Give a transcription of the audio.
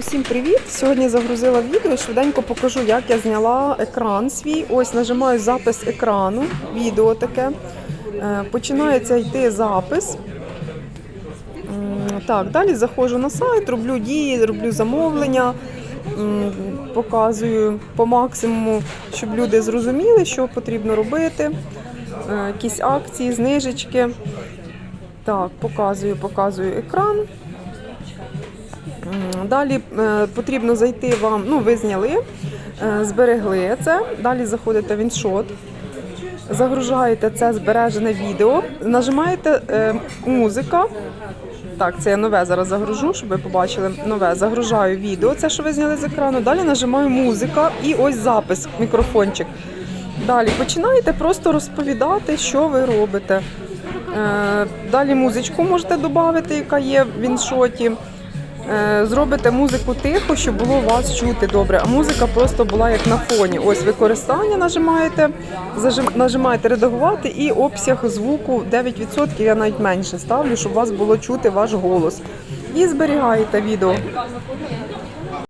Усім привіт! Сьогодні загрузила відео. Швиденько покажу, як я зняла екран свій. Ось нажимаю запис екрану, відео таке. Е, Починається йти запис. Так, далі заходжу на сайт, роблю дії, роблю замовлення, показую по максимуму, щоб люди зрозуміли, що потрібно робити. Е, Якісь акції, знижечки. Так, показую, показую екран. Далі е, потрібно зайти вам, ну ви зняли, е, зберегли це. Далі заходите в іншот, загружаєте це збережене відео, нажимаєте е, музика. Так, це я нове зараз загружу, щоб ви побачили. Нове загружаю відео, це що ви зняли з екрану. Далі нажимаю музика і ось запис, мікрофончик. Далі починаєте просто розповідати, що ви робите. Далі музичку можете додати, яка є в іншоті. Е, Зробите музику тихо, щоб було вас чути добре. А музика просто була як на фоні. Ось використання нажимаєте, зажим- нажимаєте редагувати і обсяг звуку 9%, я навіть менше ставлю, щоб вас було чути ваш голос. І зберігаєте відео.